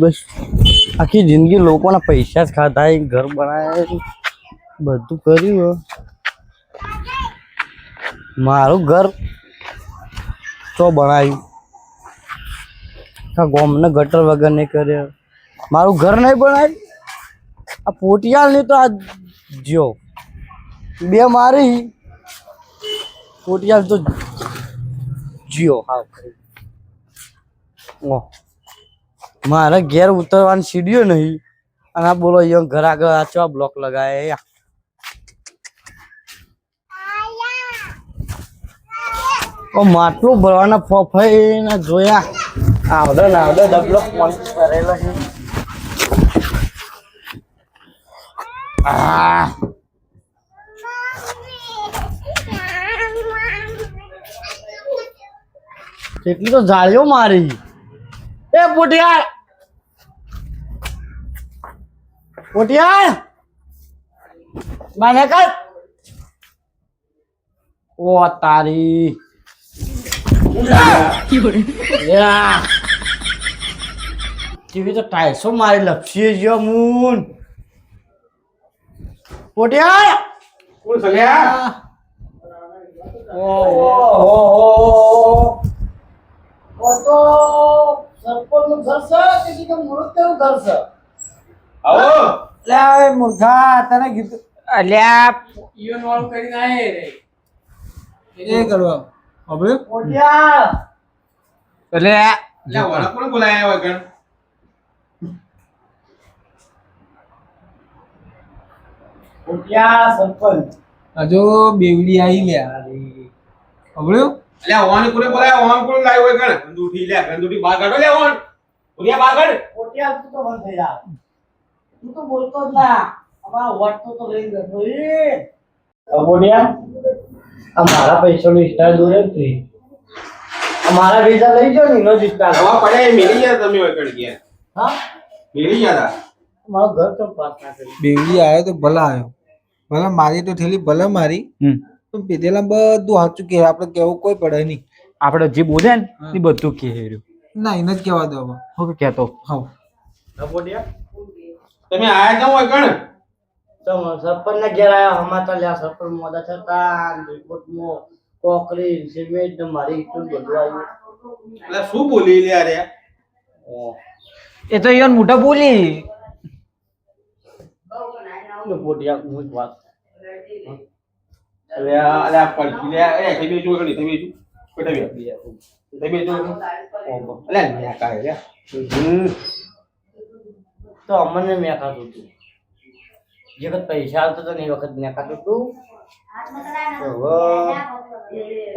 બસ આખી જિંદગી લોકોના પૈસા જ ખાધા ઘર બનાવે બધું કર્યું મારું ઘર તો બનાવ્યું. ગોમને ગટર વગર નહીં કર્યો. મારું ઘર નહીં બનાવ્યું. આ પોટિયાલની તો આ જો, બે મારી, પોટિયાલ તો જીઓ હા ઓહ. મારે ઘેર ઉતરવાની સીડીઓ નહીં. અને આ બોલો અહીંયા ઘર આગળ આ ચા બ્લોક લગાય માટલું ભરવાના ફફાઈને જોયા. આવડે ને આવડે, ડબલો પોઈન્ટ કરેલો છે. કેટલી તો જાળીઓ મારી. એ પોટિયાળ પોટિયાળ મને કર. ઓ તારી. યા. કેવી તો ટાઈસો મારી લપસી ગયો મૂન? પોટિયાળ કોણ સલ્યા ઓહો ઓ તો સરપંચનું ઘર છે કે બીજું મૃત્યુનું ઘર છે? આવો. અલ્યા એ મૂર્ખા તને કીધું. અલ્યા ઈવન વાળું કરીને આયે રે. એ કરવા. હવે? પોટિયાળ એટલે લે વડા કોણ બોલાયા હોય ગણ પોટિયાળ હજુ બેવડી આવી લ્યા ખબર્યું લે ઓન કોને બોલાયા ઓન કોણ લાવ્યો હોય ગણ ગંદુઠી લે ગંદુઠી બાર કાઢો લે ઓન. બહાર કાઢ. પોટિયાળ તું તો બંધ થઈ જા. તું તો બોલતો જ ના. અમારા વોટ તો તો લઈ બેઠો એ અબોડિયા આ મારા પૈસાનો સ્ટાર દોરે જ તું મારા વિઝા લઈ જાઓ નીનો જીતા હવા પડે એ મેલી ગયા તમે હોય ગણ ગયા. હા? મેલી ગયા મારો ઘર તો પાસ ના કરી બેવી આવ્યો તો ભલા આવ્યો ભલે મારી તો થેલી ભલે મારી. પણ પીધેલા બધું સાચું કે આપણે કેવું કોઈ પડે નહીં. આપણે જે બોલે ને એ બધું કહે રહ્યું. ના એને જ કહેવા દો હવે. હું કહેતો. હા. તમે આયા કેમ હોય કણ? સરપંચ ને ઘેર આયા હમાતા લ્યા સરપંચ મોડા થતા મો કોકરી સિમેન્ટ મારી તો બધું આવ્યું. એટલે શું બોલી લ્યા રે? એ તો ઈવન મોટા બોલી. પોટિયા હું જ વાત. અલે આ- અલે આ પડકી લે. એ થઈ બેજો ગણી થઈ બેજો કોઈ બે થઈ બેજો અલે ન્યા કાય લે હમ. તો અમને મેં ખાતું હતું જે વખત પૈસા આવતો હતો ને એ વખત મેં ખાતું હતું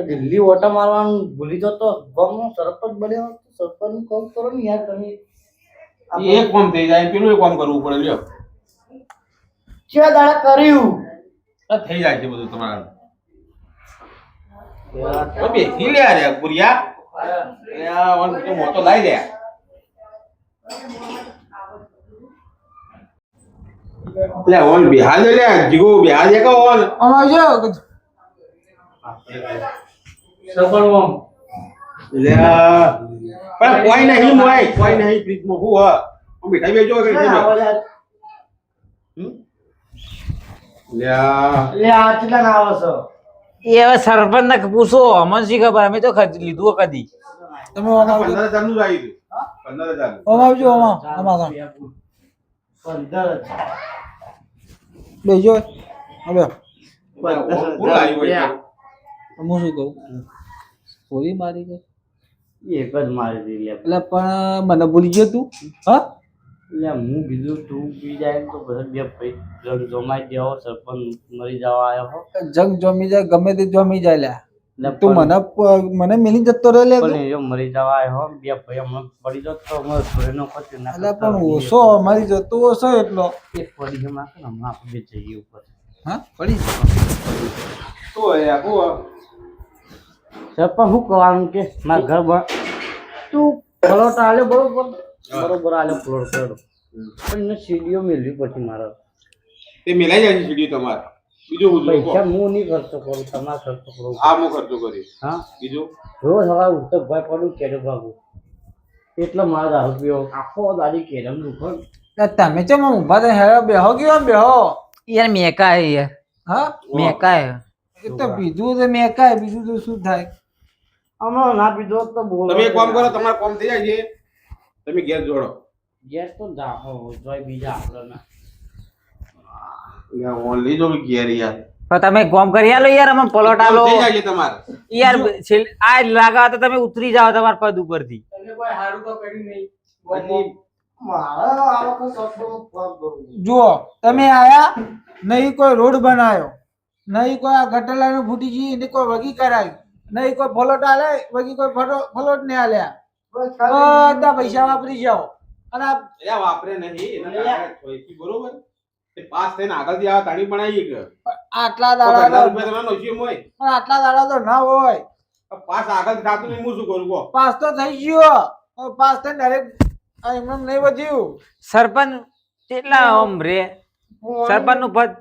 દિલ્હી ઓટા મારવાનું ભૂલી જતો. બમ સરપંચ બન્યો સરપંચ કામ કરો ને યાર તમે. એક કામ થઈ જાય પેલું એક કામ કરવું પડે લ્યો. ચે દાડા કર્યું. થઈ જાય છે બધું તમારા બેસી લે આ ગુરિયા મોટો લાઈ દે લે ઓન બિહાર દે લે જીગો બિહાર દે કો ઓન અમારે જો સરપંચ ઓમ. લે પણ કોઈ નહીં મોય કોઈ નહીં ફ્રીજમાં હું હા. હું બેઠા બેજો કે ના, લે. લે આ. કેટલા ના આવે એ હવે સરપંચ ને પૂછો અમને શી ખબર? અમે તો લીધું કદી. તમે પંદર હજારનું જ આવી પંદર હજાર ઓમ આવજો ઓમ પંદર. બેજો. હવે. હું શું કહું? ચોરી મારી ગઈ એક જ મારી દીધી. એટલે. પણ મને ભૂલી ગયો તું. હા? એટલે હું કીધું તું પી જાય તો બધા બે રંગ જમાઈ દેવો સરપંચ મરી જવા આવ્યો. હો જંગ જમી જાય ગમે તે જમી જાય લ્યા. તું પણ- મને મને મિલી જતો રહે લે પણ જો મરી જવા આવ્યો બે ભાઈ હમણાં પડી જતો તો અમારો ખર્ચો ના એટલે પણ. ઓછો અમારી જતો ઓછો એટલો. એક પડી ગયો નાખે ને હમણાં આપણે જઈએ ઉપર. હા? પડી તો યાર હું સરપંચ શું કરવાનું કે મારા ઘર તું પ્લોટ આલે બરોબર? બરોબર આલે પ્લોટ કર્યો પણ એને સીડીઓ મેળવી પછી મારા તે મેલાઈ જાય છે સીડી તમારે. બીજું હું પૈસા હું નહીં ખર્ચો કરું તમારે ખર્ચો કરું. આ હું ખર્ચો હા? બીજું? રોજ ઉઠતો ભય પડું કેડે ભાગું. એટલે મારે દારૂ પીવો આખો દાડી કેરમ દુખો તમે ચમ ઊભા હેરો બેહો ગયો બેહો? યાર મેકા હે યાર. હા? મેકા હે એ તો બીજું તો મેકા બીજું તો શું થાય? હમણાં ના પીધો તો બોલ. તમે એક કામ કરો તમારે કામ થઈ જાય છે. તમે ઘેર જોડો. ગેસ તો જાહો જોઈ બીજા આપણે ઓન જો ઘેર યાર. પણ તમે કોમ કરી આલો યાર અમે પલોટ આલો. યાર આ લાગા તો તમે ઉતરી જાઓ તમારા પદ ઉપરથી. તમે કોઈ હારું તો કર્યું નહીં. મારે આ વખત સપનું ફોન જુઓ તમે આયા નહીં કોઈ રોડ બનાવ્યો નહીં કોઈ આ ગટલા લાઈન ફૂટી ગઈ નહીં કોઈ વગી કરાય નહીં કોઈ ફલોટ આલે વગી કોઈ ફલો- ફલોટ નહીં આલ્યા. બધા પૈસા વાપરી જાઓ. અને વાપરે નહીં બરોબર. પાસ થઈને આગળથી આવા તાણી બનાવી કે? આટલા દાડા રૂપિયા તમારે પણ આટલા દાડા તો ના હોય. પાસ આગળ થતું નહીં હું શું કરું કહો. પાસ તો થઈ ગયો. પાસ થઈને ડાયરેક્ટ એમ એમ નહીં વધ્યું. સરપંચ કેટલા આમ રે? સરપંચનું પદ?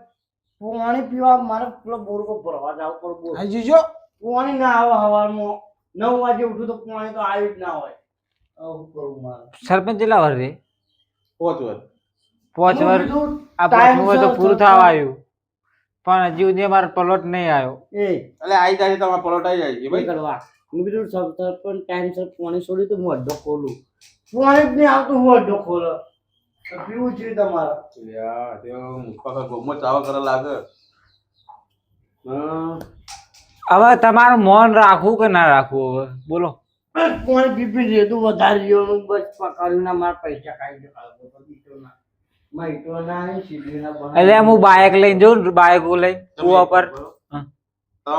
પાણી પીવા મારે પેલો બોર ભરવા જાવ પર બોર આવી જીજો. પાણી ના આવે હવારમાં. નવ વાગે ઉઠું તો પાણી તો આવ્યું જ ના હોય. સરપંચ કેટલા વાર રે? પહોંચ વાર પાંચ વર આ પ્રથમ તો પૂરું થવા આવ્યું. પણ હજી સુધી અમારો પલોટ નહીં આવ્યો. એ. એટલે આવી જાય તમારો પલોટ આવી જાય ભાઈ. કરવા હું કીધું સર પણ ટાઈમ સર પાણી છોડી તો હું અડધો ખોલું. પાણી જ નહીં આવતું હું અડધો ખોલો. પીવું છે તમારે. યાર તે મુસ્તફા ગોમત ચાવા કરે લાગે. હવે તમારું મોન રાખવું કે ના રાખવું હવે? બોલો. પાણી પીપી પી તું વધારે બસ પકડ્યું ના મારા પૈસા કાઢી દે એટલે હું બાઇક લઈને જોઉં ને બાઇકો લઈને કુવા પર હા.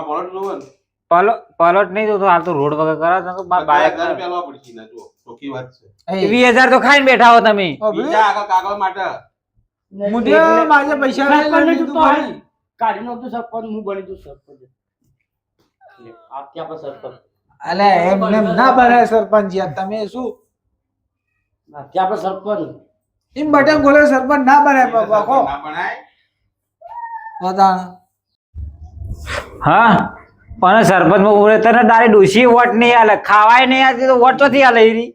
પલોટ જોવો ને. પલો પલોટ નહીં જોતો હાલ તો રોડ વગર કરાવ તો બાઇક હજાર રૂપિયા લાવવા પડશે ને જો ચોખ્ખી વાત છે. એ, વીસ હજાર તો ખાઈને બેઠા હો તમે. કાગળ માટે. મારે પૈસા. કાઢી નાખતું સરપંચ હું બની તું સરપંચ. આ પર સરપંચ. અલે એમ ના બનાય સરપંચ યાર તમે શું? આ પર સરપંચ. એમ બટન ખોલે સરપંચ ના બનાય બાપા કો ના બનાય. હા પણ સરપંચમાં બોલે તને તારે ડોસી વોટ નહીં આલે ખાવાય નહીં આલતી તો વોટ નથી આલે ઈરી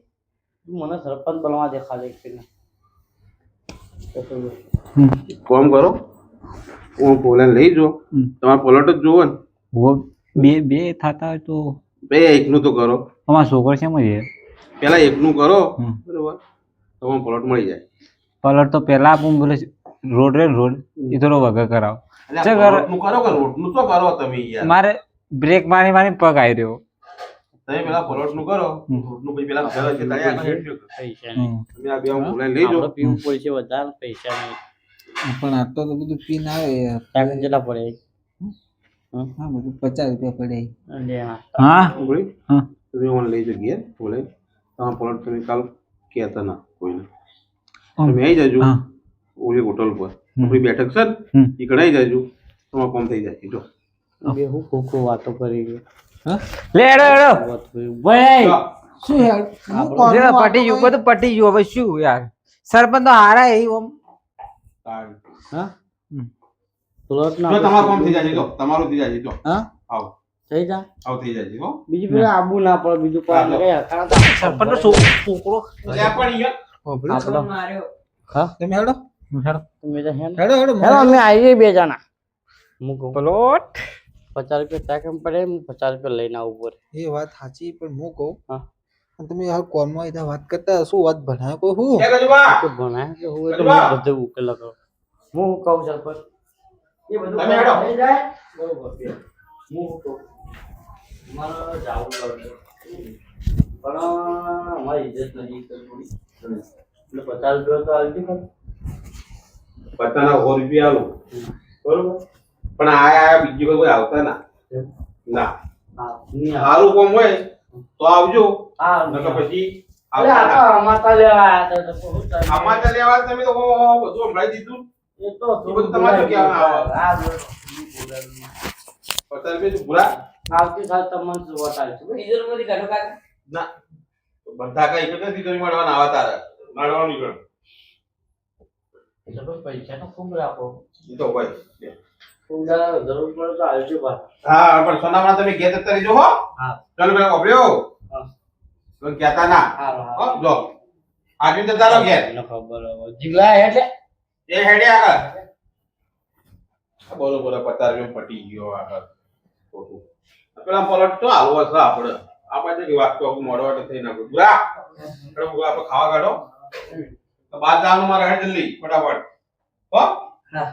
તું મને સરપંચ બનવા દે ખાલી એક ને કોમ કરો. હું પોલાને લઈ જો. તમારે પોલટ જ જોવો ને. બે બે થતા હોય તો બે એકનું તો કરો. અમારા છોકરો છે? મજે પેલા એકનું કરો. બરોબર. તમારો પલોટ મળી જાય. પલોટ તો પેલા આપું બોલે રોડ રે રોડ એ થોડો વગર કરાવો. કરો. પલોટનું કરો કે તો કરો તમે યાર. મારે બ્રેક મારી મારી પગ આવી રહ્યો. તમે પેલા પલોટનું કરો. હમ. રોટનું પેલા ઘર છે તારે આગળ હેઠળ કરો. પૈસા તમે આ બે આમ પોલાને લઈ પીવું પડશે વધારે પૈસા નહીં. પણ આટલો તો બધું પીને આવે યાર. કેટલા પડે. હા બધું પચાસ રૂપિયા પડે. હા? હા. તમે લઈ જગ્યાએ બોલાય તમારા પલોટ તમે કાલ કહેતા ના કોઈને. હમ. તમે આવી જજો ઓલી હોટલ પર. આપણી બેઠક છે. એ કઢાઈ જજો. તમારું કામ થઈ જાય. જો. બે હું ખોખો વાતો કરી ગયો લે એડો એડો ભાઈ શું યાર? પટી ગયું બધું પટી ગયું. હવે શું યાર? સરપંચ તો હારા એ ઓમ. હા? હમ. પ્લોટ ના તમારું કામ થઈ જાય જો તમારું થઈ જાય જો. હા? આવ. થઈ જા. આવ થઈ જાય હો. બીજું પેલા આબુ ના પડે બીજું તો સરપંચ છોકરો. પણ યાર આપણો હા તમે હેડો તમે તો હેન હેડો હેડો હેલો અમે આવીએ બે જણા હું કહું પલોટ પચાસ રૂપિયા ત્યાં કેમ પડે હું પચાસ રૂપિયા લઈને આવું પડે એ વાત સાચી પણ હું કહું હા. અને તમે યાર કોનમાં આવીને વાત કરતા શું વાત ભણાય કોઈ હું ક્યાં ગયો બા તો ભણાય કે હું એ તો અલ્યા. હું બધું ઉકેલ કરું હું શું કહું સરપંચ એ બધું તમે હેડો. થઈ જાય બરોબર છે. હું શું કહું મારે જાવું પડશે પણ અમારી ઇજ્જત નથી થોડી એટલે પચાસ રૂપિયા તો આવતી ખરું. પચાના સો રૂપિયા આલો. બરોબર? પણ આ આ બીજી કોઈ આવતા ના. ના. હા નહીં આવે. સારું કામ હોય તો આવજો. નકર પછી. અમાતા લેવા આયા હતા તો શું તમે? લેવા તમે તો બધું સંભળાઈ દીધું. એ તો તમારે શું આવે? પચાસ રૂપિયા ભૂલા. આવતી સાલ તમને આવશે ના. બધા કઈ એક જ તમે મળવાના આવા તારા મળવાનું નીકળ એટલે પૈસા તો ખૂબ રાખો. એ તો ભાઈ જરૂર પડે તો આવજો બા હા પણ સોનામાં તમે ઘેર જતા જો હો. હા. ચાલો પેલા હા. કોઈ કહેતા ના. હા. જો. આજે તો તારો ઘેર. ખબર. જીગલા એટલે? એ હેડે આગળ. આ બરોબર પચાસ રૂપિયા પટી ગયો આગળ. પેલા પલટ તો આવો હશે આપણે આપણે તો વાત તો મોડો વાટે થઈ નાખું. બુરા! એટલે હું આપણે ખાવા કાઢો. બાદ જવાનું મારે જલ્દી, ફટાફટ. હો? હા.